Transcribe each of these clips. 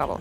цікаво.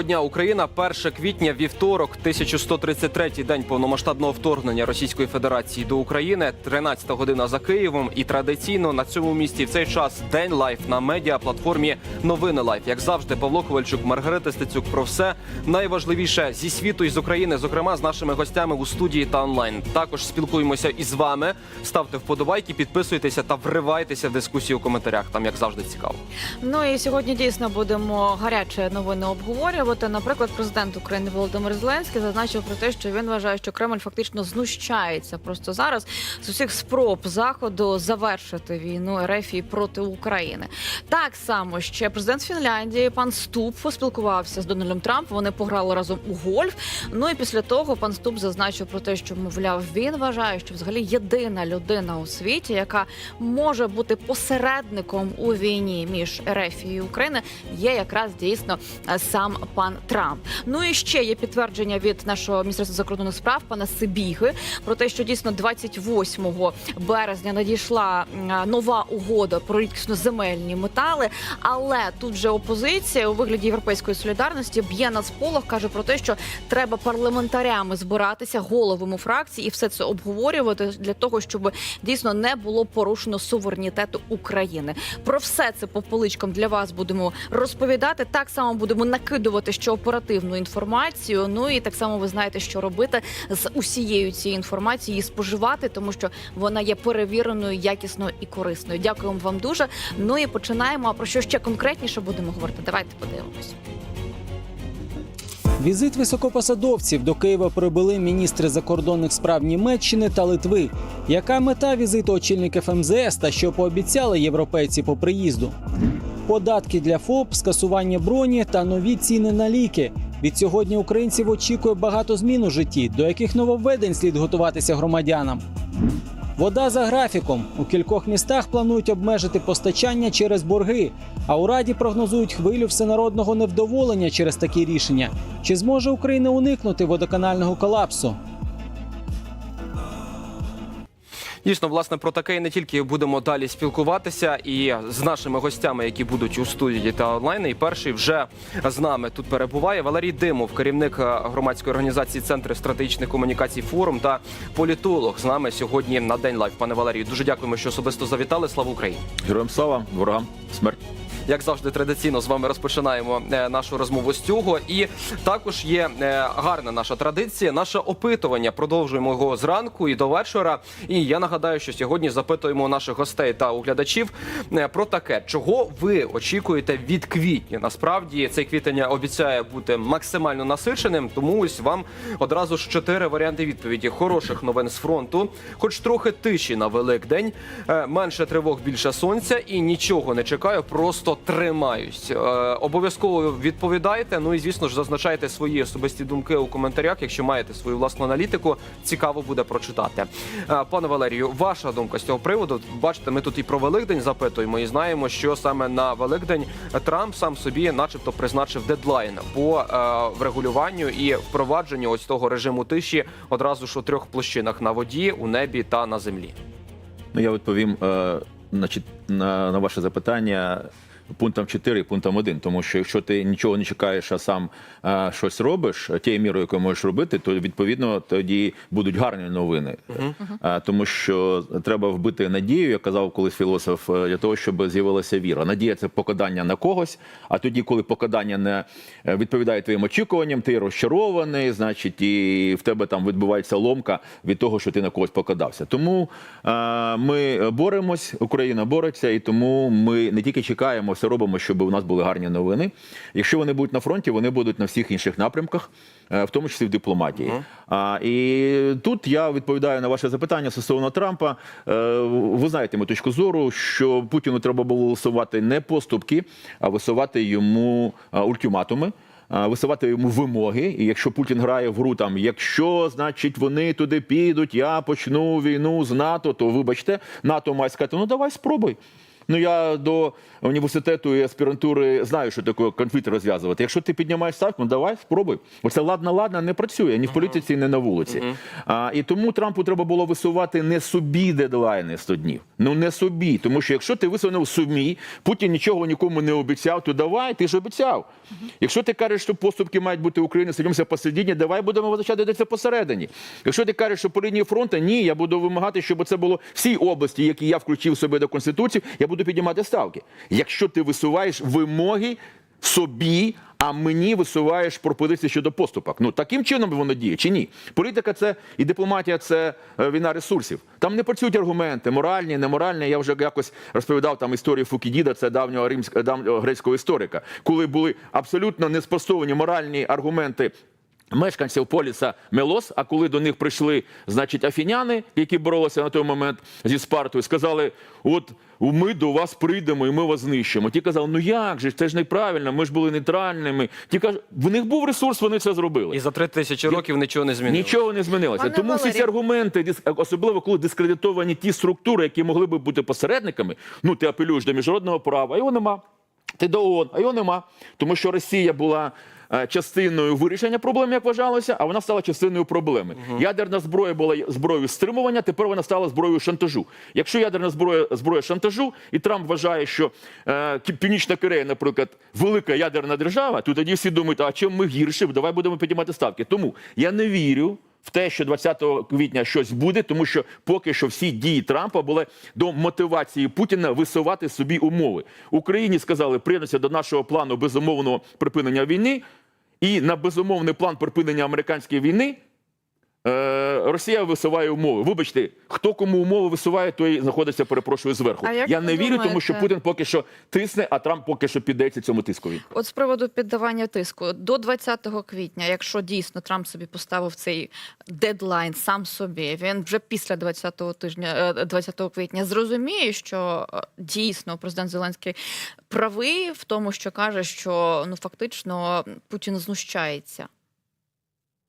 Доброго дня, Україна. 1 квітня, вівторок, 1133-й день повномасштабного вторгнення Російської Федерації до України. 13 година за Києвом. І традиційно на цьому місці в цей час день лайф на медіа платформі Новини Лайф. Як завжди, Павло Ковальчук, Маргарита Стецюк про все найважливіше зі світу і з України, зокрема з нашими гостями у студії та онлайн. Також спілкуємося із вами. Ставте вподобайки, підписуйтеся та вривайтеся в дискусію у коментарях. Там як завжди цікаво. Ну і сьогодні дійсно будемо гарячі новини обговорювати. Наприклад, президент України Володимир Зеленський зазначив про те, що він вважає, що Кремль фактично знущається просто зараз з усіх спроб заходу завершити війну РФ проти України. Так само ще президент Фінляндії пан Ступ поспілкувався з Дональдом Трампом. Вони пограли разом у гольф. Ну і після того пан Ступ зазначив про те, що мовляв він вважає, що взагалі єдина людина у світі, яка може бути посередником у війні між РФ і Україною, є якраз дійсно е, сам пан Трамп. Ну і ще є підтвердження від нашого міністерства закордонних справ пана Сибіги про те, що дійсно 28 березня надійшла е, нова угода про рідкісноземельні метали. Але тут вже опозиція у вигляді європейської солідарності б'є на сполох, каже про те, що треба парламентарями збиратися головами фракцій і все це обговорювати для того, щоб дійсно не було порушено суверенітету України. Про все це по поличкам для вас будемо розповідати. Так само будемо накидувати ще оперативну інформацію. Ну і так само ви знаєте, що робити з усією цією інформацією і споживати, тому що вона є перевіреною, якісною і корисною. Дякуємо вам дуже. Ну і починаємо. А про що ще конкретніше будемо говорити? Давайте подивимось. Візит високопосадовців до Києва прибули міністри закордонних справ Німеччини та Литви. Яка мета візиту очільників МЗС та що пообіцяли європейці по приїзду? Податки для ФОП, скасування броні та нові ціни на ліки. Від сьогодні українців очікує багато змін у житті, до яких нововведень слід готуватися громадянам. Вода за графіком. У кількох містах планують обмежити постачання через борги. А у раді прогнозують хвилю всенародного невдоволення через такі рішення. Чи зможе Україна уникнути водоканального колапсу? Дійсно, власне, про таке і не тільки будемо далі спілкуватися і з нашими гостями, які будуть у студії та онлайн. І перший вже з нами тут перебуває Валерій Димов, керівник е, громадської організації Центр стратегічних комунікацій форум та політолог з нами сьогодні на день лайв. Пане Валерію, дуже дякуємо, що особисто завітали. Слава Україні! Героям слава, ворогам смерть. Як завжди, традиційно з вами розпочинаємо е, нашу розмову з цього. І також є е, гарна наша традиція. Наше опитування продовжуємо його зранку і до вечора. І я нагадаю, що сьогодні запитуємо наших гостей та оглядачів е, про таке, чого ви очікуєте від квітня. Насправді цей квітень обіцяє бути максимально насиченим. Тому ось вам одразу ж чотири варіанти відповіді. Хороших новин з фронту, хоч трохи тиші на Великдень, менше тривог, більше сонця і нічого не чекаю, просто тримаюсь. Е, Обов'язково відповідайте. Ну і звісно ж зазначайте свої особисті думки у коментарях. Якщо маєте свою власну аналітику, цікаво буде прочитати. Е, Пане Валерію, ваша думка з цього приводу? Бачите, ми тут і про Великдень запитуємо, і знаємо, що саме на Великдень Трамп сам собі, начебто, призначив дедлайн по е, врегулюванню і впровадженню ось того режиму тиші одразу ж у трьох площинах на воді, у небі та на землі. Ну я відповім значить, на, на ваше запитання пунктом 4 і пунктом 1. Тому що якщо ти нічого не чекаєш, а сам е, щось робиш, тією мірою, яку можеш робити, то відповідно тоді будуть гарні новини. Е, тому що треба вбити надію, як казав колись філософ, е, для того, щоб з'явилася віра. Надія це покладання на когось. А тоді, коли покладання не е, відповідає твоїм очікуванням, ти розчарований, значить, і в тебе там відбувається ломка від того, що ти на когось покладався. Тому е, ми боремось, Україна бореться, і тому ми не тільки чекаємо, все робимо, щоб у нас були гарні новини. Якщо вони будуть на фронті, вони будуть на всіх інших напрямках, е, в тому числі в дипломатії. А, і тут я відповідаю на ваше запитання стосовно Трампа. Е, ви знаєте мою точку зору, що Путіну треба було висувати не поступки, а висувати йому ультиматуми. Висувати йому вимоги, і якщо Путін грає в гру там, якщо значить вони туди підуть, я почну війну з НАТО, то вибачте, НАТО має сказати, ну давай спробуй. Ну я до університету і аспірантури знаю, що таке конфлікт розв'язувати. Якщо ти піднімаєш ставку, ну давай спробуй. Оце ладна ладна не працює ні в політиці, ні на вулиці. А, і тому Трампу треба було висувати не собі дедлайни 100 днів. Ну не собі. Тому що якщо ти висунув собі, Путін нічого нікому не обіцяв, то давай, ти ж обіцяв. Якщо ти кажеш, що поступки мають бути України, сидімося посередині, давай будемо визначати, де це посередині. Якщо ти кажеш, що по лінії фронту, ні, я буду вимагати, щоб це було всі області, які я включив себе до конституції, я буду піднімати ставки. Якщо ти висуваєш вимоги собі, а мені висуваєш пропозиції щодо поступок. Ну таким чином воно діє чи ні? Політика це і дипломатія це е, війна ресурсів. Там не працюють аргументи, моральні, неморальні. Я вже якось розповідав там історію Фукідіда, це давнього римського давнього грецького історика, коли були абсолютно неспростовані моральні аргументи. Мешканців поліса Мелос, а коли до них прийшли, значить, афіняни, які боролися на той момент зі Спартою, сказали: от ми до вас прийдемо і ми вас знищимо. Ті казали, ну як же, це ж неправильно, ми ж були нейтральними. Ті кажуть, в них був ресурс, вони це зробили. І за три тисячі років нічого не змінилося. Нічого не змінилося. Пане Тому всі ці аргументи, особливо коли дискредитовані ті структури, які могли би бути посередниками, ну ти апелюєш до міжнародного права, а його нема. Ти до ООН, а його нема. Тому що Росія була частиною вирішення проблем, як вважалося, а вона стала частиною проблеми. Ядерна зброя була зброєю стримування, тепер вона стала зброєю шантажу. Якщо ядерна зброя зброя шантажу, і Трамп вважає, що е, Північна Корея, наприклад, велика ядерна держава, то тоді всі думають, а чим ми гірше, давай будемо піднімати ставки. Тому я не вірю. В те, що 20 квітня щось буде, тому що поки що всі дії Трампа були до мотивації Путіна висувати собі умови. Україні сказали приєднатися до нашого плану безумовного припинення війни, і на безумовний план припинення американської війни Росія висуває умови. Вибачте, хто кому умови висуває, той знаходиться, перепрошую, зверху. А як Я не вірю, тому що? Путін поки що тисне, а Трамп поки що піддається цьому тискові. От з приводу піддавання тиску до 20 квітня, якщо дійсно Трамп собі поставив цей дедлайн сам собі, він вже після 20 тижня, е, 20 квітня зрозуміє, що е, дійсно президент Зеленський правий в тому, що каже, що ну фактично Путін знущається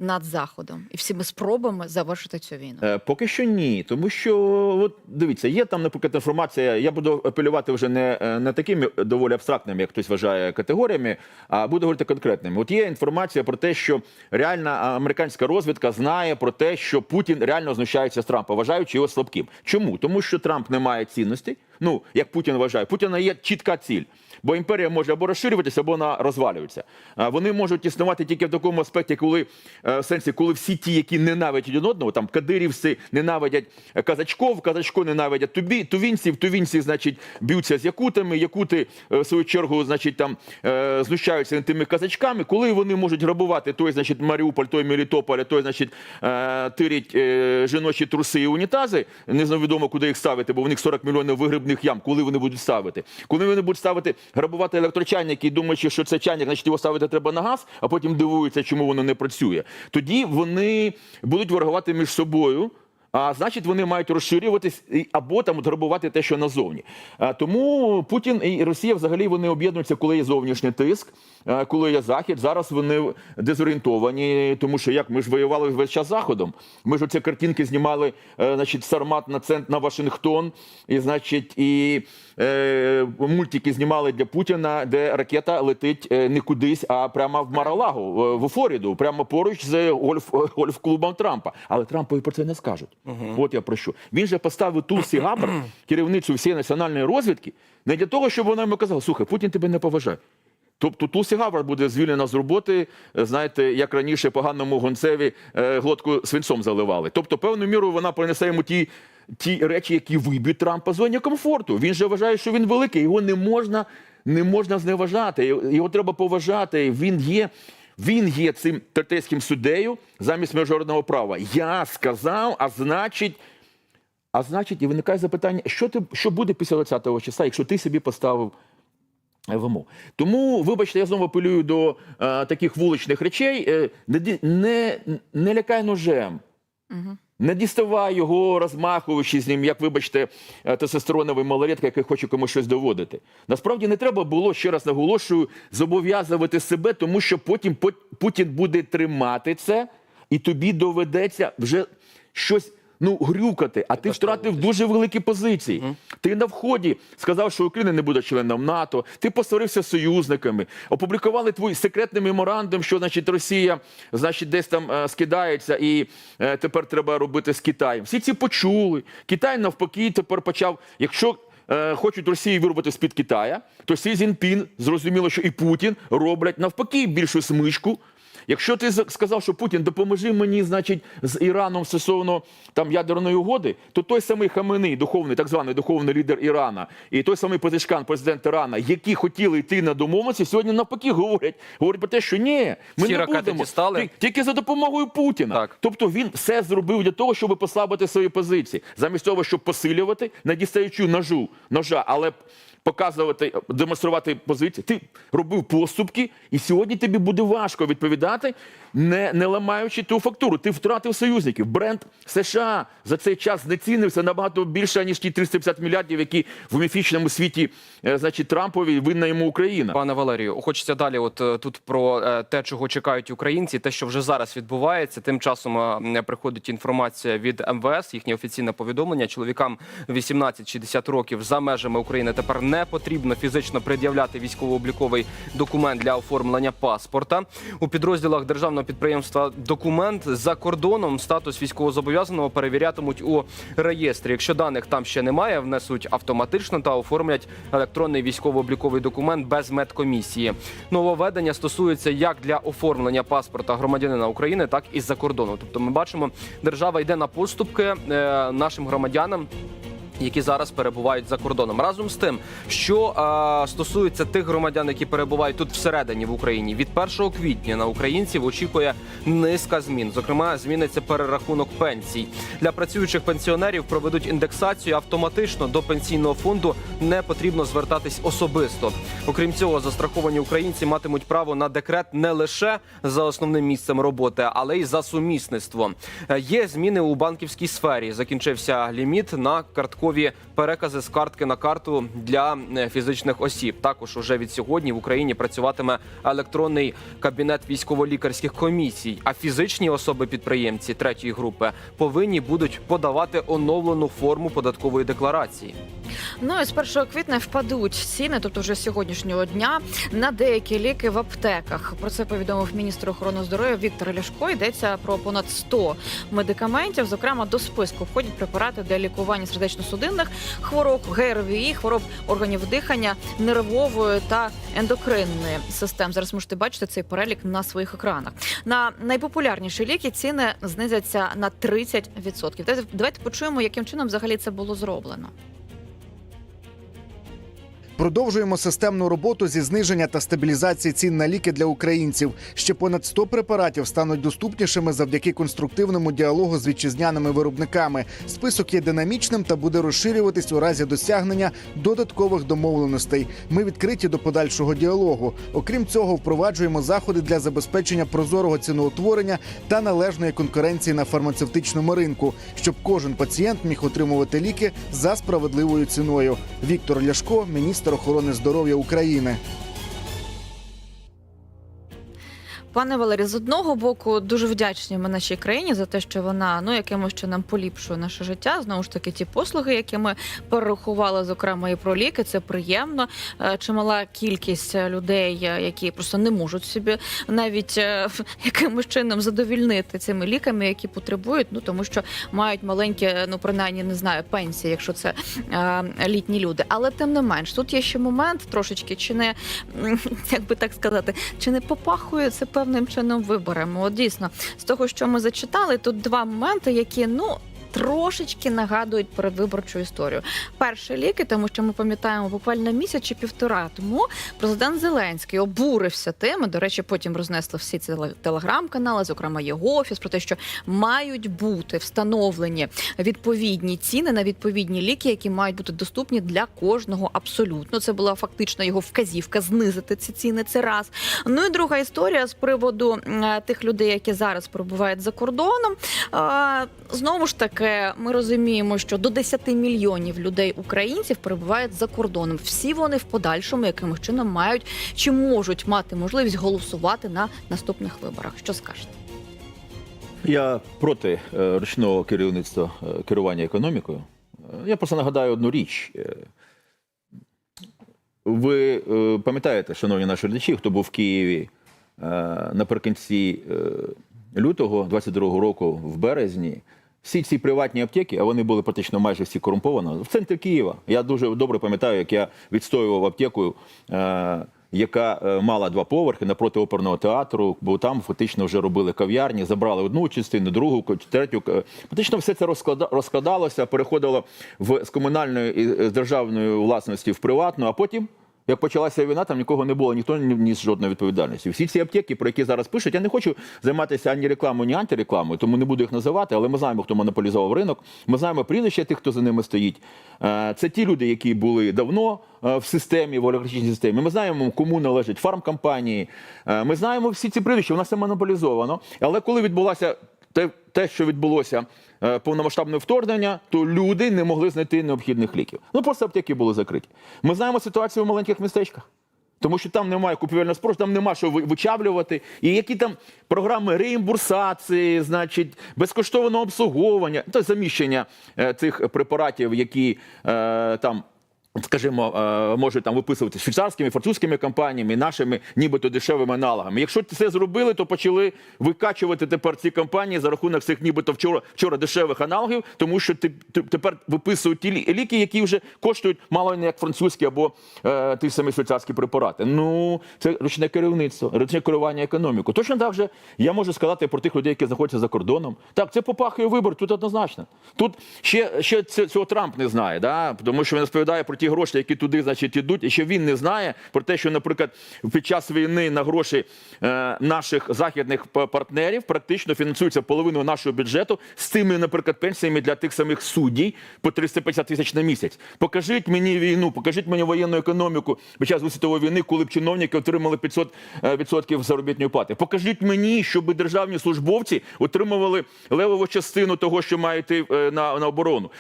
над заходом і всіми спробами завершити цю війну. Е, Поки що ні, тому що от дивіться, є там, наприклад, інформація. Я буду апелювати вже не, е, не такими доволі абстрактними, як хтось вважає категоріями, а буду говорити конкретними. От є інформація про те, що реальна американська розвідка знає про те, що Путін реально знущається з Трампа, вважаючи його слабким. Чому? Тому що Трамп не має цінностей. Ну як Путін вважає, Путіна є чітка ціль. Бо імперія може або розширюватися, або вона розвалюється. Вони можуть існувати тільки в такому аспекті, коли е, в сенсі, коли всі ті, які ненавидять один одного, там кадирівці ненавидять казачков, казачко ненавидять тубі, тувінців, тувінці, значить, б'ються з якутами, якути е, в свою чергу, значить, там е, знущаються над тими казачками. Коли вони можуть грабувати той, значить, Маріуполь, той Мелітополь, той, значить, тирять жіночі труси і унітази, не відомо, куди їх ставити, бо в них 40 мільйонів вигрібних ям. Коли вони будуть ставити? Коли вони будуть ставити грабувати електрочайник і думаючи, що це чайник, значить його ставити треба на газ, а потім дивуються, чому воно не працює. Тоді вони будуть ворогувати між собою. А значить, вони мають розширюватись або там грабувати те, що назовні. А, тому Путін і Росія взагалі вони об'єднуються, коли є зовнішній тиск, коли є захід. Зараз вони дезорієнтовані, тому що як ми ж воювали весь час заходом. Ми ж оці картинки знімали, е, значить, Сармат на цент на Вашингтон, і значить, і е, мультики знімали для Путіна, де ракета летить е, не кудись, а прямо в Маралагу, в- Флориду, прямо поруч з гольф, гольф-клубом Трампа. Але Трампові про це не скажуть. От я про що. Він же поставив Тулсі Габр, керівницю всієї національної розвідки, не для того, щоб вона йому казала, слухай, Путін тебе не поважає. Тобто Тулсі Гавр буде звільнена з роботи, е, знаєте, як раніше поганому гонцеві е, глотку свинцом заливали. Тобто, певною мірою вона принесе йому ті, ті речі, які виб'ють Трампа з зоні комфорту. Він же вважає, що він великий, його не можна, не можна зневажати, його треба поважати. Він є. Він є цим третейським суддею замість міжнародного права. Я сказав, а значить, а значить, і виникає запитання, що ти що буде після 20-го числа, якщо ти собі поставив е, вимогу. Тому, вибачте, я знову апелюю до е, таких вуличних речей. Е, не, не, не лякай ножем. Не діставай його, розмахуючи з ним, як, вибачте, е, тестостероновий малолетка, який хоче комусь щось доводити. Насправді не треба було, ще раз наголошую, зобов'язувати себе, тому що потім Пут- Путін буде тримати це, і тобі доведеться вже щось. Ну, грюкати, а ти втратив дуже великі позиції. Ти на вході сказав, що Україна не буде членом НАТО. Ти посварився з союзниками. Опублікували твій секретний меморандум, що значить Росія, значить, десь там е, скидається, і е, тепер треба робити з Китаєм. Всі ці почули. Китай навпаки тепер почав. Якщо е, хочуть Росію вирвати з-під Китая, то Сі Цзіньпін, зрозуміло, що і Путін роблять навпаки більшу смичку. Якщо ти сказав, що Путін допоможи мені, значить, з Іраном стосовно там ядерної угоди, то той самий Хаменей, духовний, так званий духовний лідер Ірана, і той самий Пезешкан, президент Ірана, які хотіли йти на домовленості, сьогодні навпаки говорять, говорять про те, що ні, ми Ці не будемо дістали? Ті- тільки за допомогою Путіна. Так. Тобто він все зробив для того, щоб послабити свої позиції, замість того, щоб посилювати, не дістаючи ножу ножа, але показувати, демонструвати позиції. Ти робив поступки, і сьогодні тобі буде важко відповідати, не, не ламаючи ту фактуру. Ти втратив союзників. Бренд США за цей час знецінився набагато більше, ніж ті 350 мільярдів, які в міфічному світі, е, значить, Трампові винна йому Україна. Пане Валерію, хочеться далі. От е, тут про е, те, чого чекають українці, те, що вже зараз відбувається. Тим часом приходить інформація від МВС, їхнє офіційне повідомлення. Чоловікам 18-60 років за межами України тепер не потрібно фізично пред'являти військово-обліковий документ для оформлення паспорта. У підрозділах державного підприємства документ за кордоном статус військовозобов'язаного перевірятимуть у реєстрі. Якщо даних там ще немає, внесуть автоматично та оформлять електронний військово-обліковий документ без медкомісії. Нововведення стосується як для оформлення паспорта громадянина України, так і за кордону. Тобто, ми бачимо, держава йде на поступки е, нашим громадянам. Які зараз перебувають за кордоном, разом з тим, що е, стосується тих громадян, які перебувають тут всередині в Україні, від 1 квітня на українців очікує низка змін. Зокрема, зміниться перерахунок пенсій для працюючих пенсіонерів. Проведуть індексацію автоматично до пенсійного фонду. Не потрібно звертатись особисто. Окрім цього, застраховані українці матимуть право на декрет не лише за основним місцем роботи, але й за сумісництво. Е, Є зміни у банківській сфері. Закінчився ліміт на карткові перекази з картки на карту для е, фізичних осіб. Також уже від сьогодні в Україні працюватиме електронний кабінет військово-лікарських комісій. А фізичні особи-підприємці третьої групи повинні будуть подавати оновлену форму податкової декларації. Ну і з 1 квітня впадуть ціни, тобто вже з сьогоднішнього дня, на деякі ліки в аптеках. Про це повідомив міністр охорони здоров'я Віктор Ляшко. Йдеться про понад 100 медикаментів. Зокрема, до списку входять препарати для лікування сердечно-судинних хвороб, ГРВІ, хвороб органів дихання, нервової та ендокринної систем. Зараз можете бачити цей перелік на своїх екранах. На найпопулярніші ліки ціни знизяться на 30%. Давайте- Давайте почуємо, яким чином взагалі це було зроблено. Продовжуємо системну роботу зі зниження та стабілізації цін на ліки для українців. Ще понад 100 препаратів стануть доступнішими завдяки конструктивному діалогу з вітчизняними виробниками. Список є динамічним та буде розширюватись у разі досягнення додаткових домовленостей. Ми відкриті до подальшого діалогу. Окрім цього, впроваджуємо заходи для забезпечення прозорого ціноутворення та належної конкуренції на фармацевтичному ринку, щоб кожен пацієнт міг отримувати ліки за справедливою ціною. Віктор Ляшко, міністр охорони здоров'я України. Пане Валері, з одного боку, дуже вдячні ми нашій країні за те, що вона ну якимось чином поліпшує наше життя. Знову ж таки, ті послуги, які ми перерахували, зокрема і про ліки, це приємно. Е, Чимала кількість людей, е, які просто не можуть собі навіть е, якимось чином задовільнити цими ліками, які потребують. Ну тому що мають маленькі, ну принаймні не знаю, пенсії, якщо це літні люди. Але тим не менш, тут є ще момент трошечки, чи не як би так сказати, чи не попахує це певним чином виборами? От дійсно, з того, що ми зачитали, тут два моменти, які ну. Трошечки нагадують передвиборчу історію. Перші ліки, тому що ми пам'ятаємо буквально місяць чи півтора тому президент Зеленський обурився тим. До речі, потім рознесли всі ці телеграм-канали, зокрема його офіс, про те, що мають бути встановлені відповідні ціни на відповідні ліки, які мають бути доступні для кожного абсолютно. Це була фактично його вказівка знизити ці ціни. Це раз. Ну і друга історія з приводу тих людей, які зараз перебувають за кордоном. Знову ж таки, ми розуміємо, що до 10 мільйонів людей українців перебувають за кордоном. Всі вони в подальшому якимось чином мають чи можуть мати можливість голосувати на наступних виборах. Що скажете? Я проти е, ручного керівництва е, керування економікою. Е, Я просто нагадаю одну річ. Е, Ви е, пам'ятаєте, шановні наші глядачі, хто був в Києві е, наприкінці е, лютого 22-го року, в березні, всі ці приватні аптеки, а вони були практично майже всі корумповані, в центрі Києва. Я дуже добре пам'ятаю, як я відстоював аптеку. е, яка е, мала два поверхи напроти оперного театру, бо там фактично вже робили кав'ярні, забрали одну частину, другу, третю. Е, Фактично все це розкладалося, переходило в з комунальної і з державної власності в приватну, а потім. Як почалася війна, там нікого не було, ніхто не ніс жодної відповідальності. Всі ці аптеки, про які зараз пишуть, я не хочу займатися ані рекламою, ні антирекламою, тому не буду їх називати, але ми знаємо, хто монополізував ринок. Ми знаємо прізвища тих, хто за ними стоїть. Е, Це ті люди, які були давно е, в системі, в олігархічній системі. Ми знаємо, кому належать фармкомпанії. Е, Ми знаємо всі ці прізвища, у нас це монополізовано. Але коли відбулося те, те, що відбулося е, повномасштабне вторгнення, то люди не могли знайти необхідних ліків. Ну просто аптеки були закриті. Ми знаємо ситуацію в маленьких містечках. Тому що там немає купівельного спрошу, там нема що ви- вичавлювати. І які там програми реімбурсації, значить, безкоштовного обслуговування, то заміщення е, цих препаратів, які е, там. Скажімо, е, можуть там виписувати швейцарськими, французькими компаніями, нашими нібито дешевими аналогами. Якщо це зробили, то почали викачувати тепер ці компанії за рахунок цих нібито вчора, вчора дешевих аналогів, тому що тепер виписують ті ліки, які вже коштують мало не як французькі або е, ті самі швейцарські препарати. Ну, це ручне керівництво, ручне керування економікою. Точно так же я можу сказати про тих людей, які знаходяться за кордоном. Так, це попахує вибор, тут однозначно. Тут ще, ще цього Трамп не знає, да? тому що він розповідає про ті гроші, які туди, значить, ідуть, і ще він не знає про те, що, наприклад, під час війни на гроші е, наших західних партнерів практично фінансується половину нашого бюджету з тими, наприклад, пенсіями для тих самих суддів по 350 тисяч на місяць. Покажіть мені війну, покажіть мені воєнну економіку під час світової війни, коли б чиновники отримали 500 е, відсотків заробітної плати. Покажіть мені, щоб державні службовці отримували левову частину того, що має йти е, на, на оборону.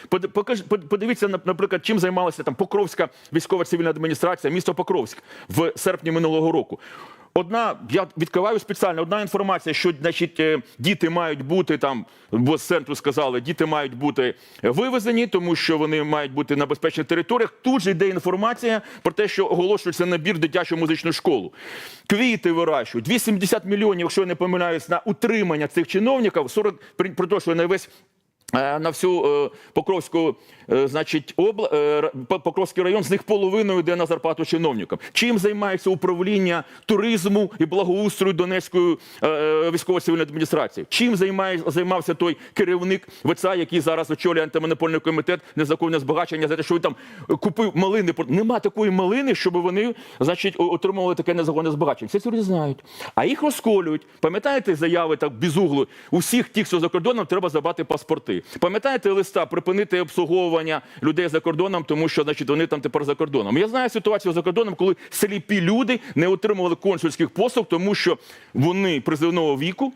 Подивіться, наприклад, чим займалася там Покровська військова цивільна адміністрація, місто Покровськ в серпні минулого року. Одна, я відкриваю спеціально, одна інформація, що значить, е, діти мають бути там, бо з центру сказали, діти мають бути вивезені, тому що вони мають бути на безпечних територіях. Тут же йде інформація про те, що оголошується набір дитячу музичну школу. Квіти вирощують, 270 мільйонів, якщо я не помиляюсь, на утримання цих чиновників, 40, при- припрошую, на весь Е, на всю е, Покровську, значить, обла... е, Покровський район, з них половиною йде на зарплату чиновникам. Чим займається управління туризму і благоустрою Донецької е, е, військово-цивільної адміністрації? Чим займає, займався той керівник ВЦА, який зараз очолює антимонопольний комітет незаконне збагачення за те, що він там е, купив малини? Нема такої малини, щоб вони, значить, отримували таке незаконне збагачення. Всі люди знають. А їх розколюють. Пам'ятаєте заяви так безугло? Усіх тих, хто за кордоном, треба забрати паспорти. Пам'ятаєте листа припинити обслуговування людей за кордоном, тому що значить вони там тепер за кордоном. Я знаю ситуацію за кордоном, коли сліпі люди не отримували консульських послуг, тому що вони призивного віку.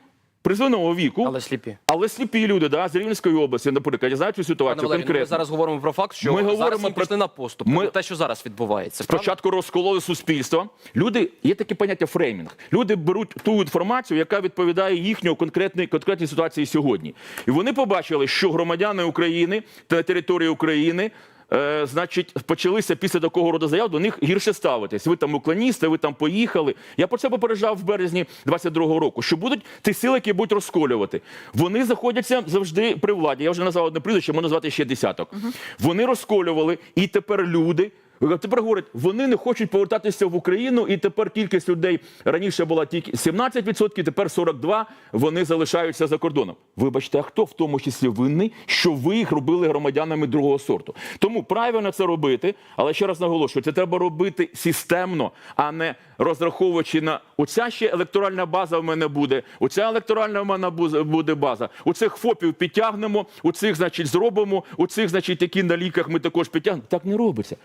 Призовного віку, Але сліпі. але сліпі люди, да, з Рівненської області, наприклад, я знаю цю ситуацію Валерію, ну, ми зараз говоримо про факт, що Ми зараз говоримо про- пішли на поступ. Ми- Те, що зараз відбувається. Спочатку розкололи суспільство. Люди є таке поняття фреймінг. Люди беруть ту інформацію, яка відповідає їхньої конкретної конкретній ситуації сьогодні. І вони побачили, що громадяни України та території України. Е, значить, почалися після такого роду заяв до них гірше ставитись. Ви там уклоністи, ви там поїхали. Я про це попереджав в березні 22-го року, що будуть ті сили, які будуть розколювати. Вони знаходяться завжди при владі. Я вже назвав одне прізвище, можу назвати ще десяток. Вони розколювали, і тепер люди. Тепер говорять, вони не хочуть повертатися в Україну, і тепер кількість людей раніше була тільки 17%, тепер 42%, вони залишаються за кордоном. Вибачте, а хто в тому числі винний, що ви їх робили громадянами другого сорту? Тому правильно це робити, але ще раз наголошую, це треба робити системно, а не розраховуючи на оця ще електоральна база в мене буде, оця електоральна в мене буде база. У цих ФОПів підтягнемо, у цих, значить, зробимо, у цих, значить, які на ліках ми також підтягнемо. Так не робиться.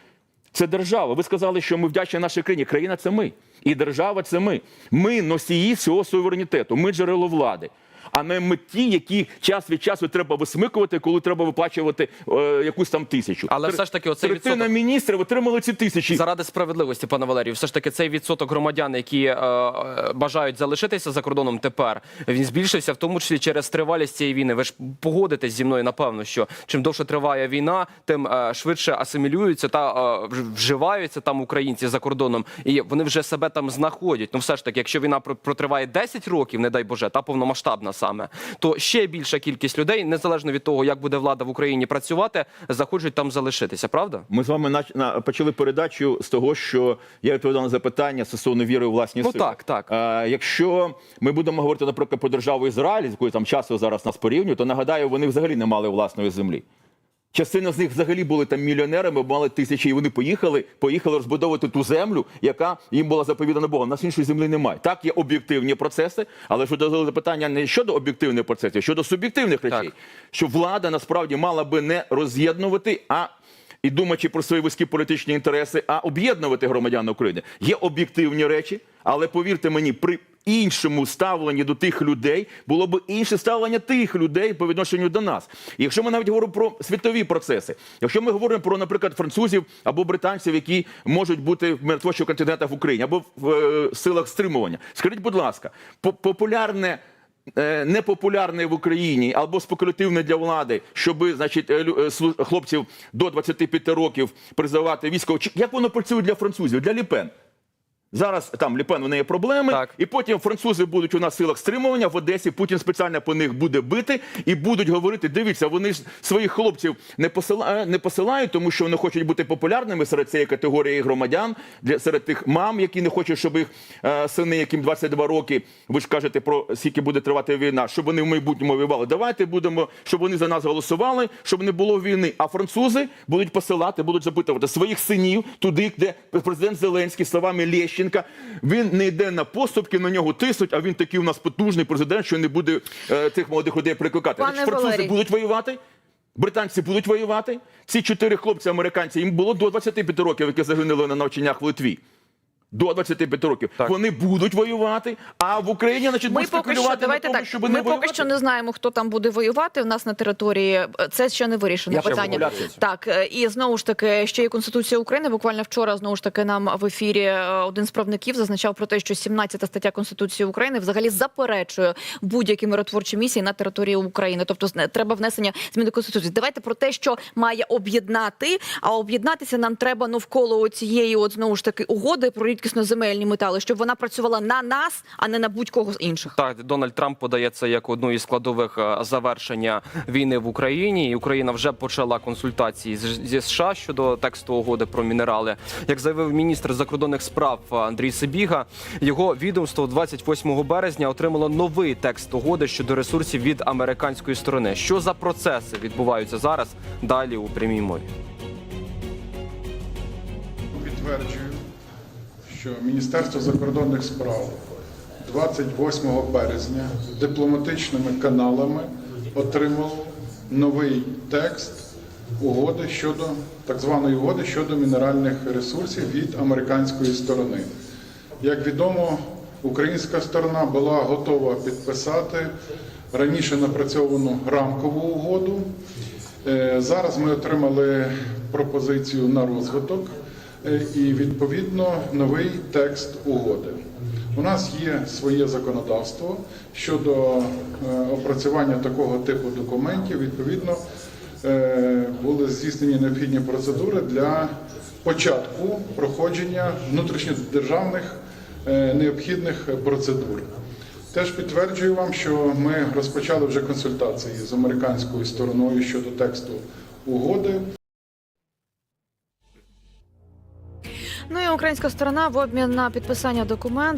Це держава. Ви сказали, що ми вдячні нашій країні. Країна це ми. І держава це ми. Ми носії цього суверенітету, ми джерело влади. А не ми ті, які час від часу треба висмикувати, коли треба виплачувати е, якусь там тисячу. Але Тр- все ж таки оцей третина відсоток- міністрів отримали ці тисячі. Заради справедливості, пане Валерію, все ж таки цей відсоток громадян, які е, е, бажають залишитися за кордоном тепер, він збільшився, в тому числі через тривалість цієї війни. Ви ж погодитесь зі мною, напевно, що чим довше триває війна, тим е, швидше асимілюються та е, вживаються там українці за кордоном, і вони вже себе там знаходять. Ну, все ж таки, якщо війна про- протриває 10 років, не дай Боже, та повномасштабна саме, то ще більша кількість людей, незалежно від того, як буде влада в Україні працювати, захочуть там залишитися. Правда? Ми з вами нач- на- почали передачу з того, що я відповідав на запитання стосовно віри у власні Ну, сили. так, так. А, якщо ми будемо говорити, наприклад, про державу Ізраїль, з якою там часу зараз нас порівнюють, то нагадаю, вони взагалі не мали власної землі. Частина з них взагалі були там мільйонерами, мали тисячі, і вони поїхали, поїхали розбудовувати ту землю, яка їм була заповідана Богом. У нас іншої землі немає. Так, є об'єктивні процеси, але що дали запитання не щодо об'єктивних процесів, а щодо суб'єктивних речей. Так. Що влада насправді мала би не роз'єднувати, а і думаючи про свої вузькі політичні інтереси, а об'єднувати громадян України. Є об'єктивні речі, але повірте мені, при іншому ставленні до тих людей було б інше ставлення тих людей по відношенню до нас. І якщо ми навіть говоримо про світові процеси, якщо ми говоримо про, наприклад, французів або британців, які можуть бути в миротворчих континентах в Україні або в е, силах стримування, скажіть, будь ласка, по- популярне. е, Непопулярне в Україні або спекулятивне для влади, щоби значить е, е, хлопців до 25 років призивати військово. Як воно працює для французів, для Ліпен? Зараз там Ліпен у неї проблеми, Так. і потім французи будуть у нас в силах стримування в Одесі. Путін спеціально по них буде бити і будуть говорити: дивіться, вони ж своїх хлопців не посилають, не посилають, тому що вони хочуть бути популярними серед цієї категорії громадян, для серед тих мам, які не хочуть, щоб їх е, сини, яким 22 роки, ви ж кажете про скільки буде тривати війна, щоб вони в майбутньому воювали. Давайте будемо, щоб вони за нас голосували, щоб не було війни. А французи будуть посилати, будуть запитувати своїх синів туди, де президент Зеленський словами Лещенка. Він не йде на поступки, на нього тиснуть, а він такий у нас потужний президент, що не буде е, цих молодих людей прикликати. Пане французи Валерій. будуть воювати. Британці будуть воювати. Ці чотири хлопці американці їм було до 25 років, які загинули на навчаннях в Литві. До 25 років вони будуть воювати, а в Україні значить Ми будуть поки що давайте тому, так. щоб Ми не поки воювати. що не знаємо, хто там буде воювати. У нас на території це ще не вирішене Я питання. Так е, і знову ж таки ще є конституція України. Буквально вчора знову ж таки нам в ефірі е, один з правників зазначав про те, що 17 стаття Конституції України взагалі заперечує будь-які миротворчі місії на території України. Тобто треба внесення змін до конституції. Давайте про те, що має об'єднати, а об'єднатися нам треба навколо цієї, от знову ж таки, угоди про рідкісно земельні метали, щоб вона працювала на нас, а не на будь-кого з інших. Так, Дональд Трамп подає це як одну із складових е, завершення війни в Україні. І Україна вже почала консультації з- зі США щодо тексту угоди про мінерали. Як заявив міністр закордонних справ е, Андрій Сибіга, його відомство 28 березня отримало новий текст угоди щодо ресурсів від американської сторони. Що за процеси відбуваються зараз? Далі у прямій мові. Підтверджую, що Міністерство закордонних справ 28 березня дипломатичними каналами отримало новий текст угоди щодо так званої угоди щодо мінеральних ресурсів від американської сторони. Як відомо, українська сторона була готова підписати раніше напрацьовану рамкову угоду. Е, Зараз ми отримали пропозицію на розвиток і відповідно новий текст угоди. У нас є своє законодавство щодо е, опрацювання такого типу документів. Відповідно, е, були здійснені необхідні процедури для початку проходження внутрішньодержавних е, необхідних процедур. Теж підтверджую вам, що ми розпочали вже консультації з американською стороною щодо тексту угоди. Ну і українська сторона в обмін на підписання документу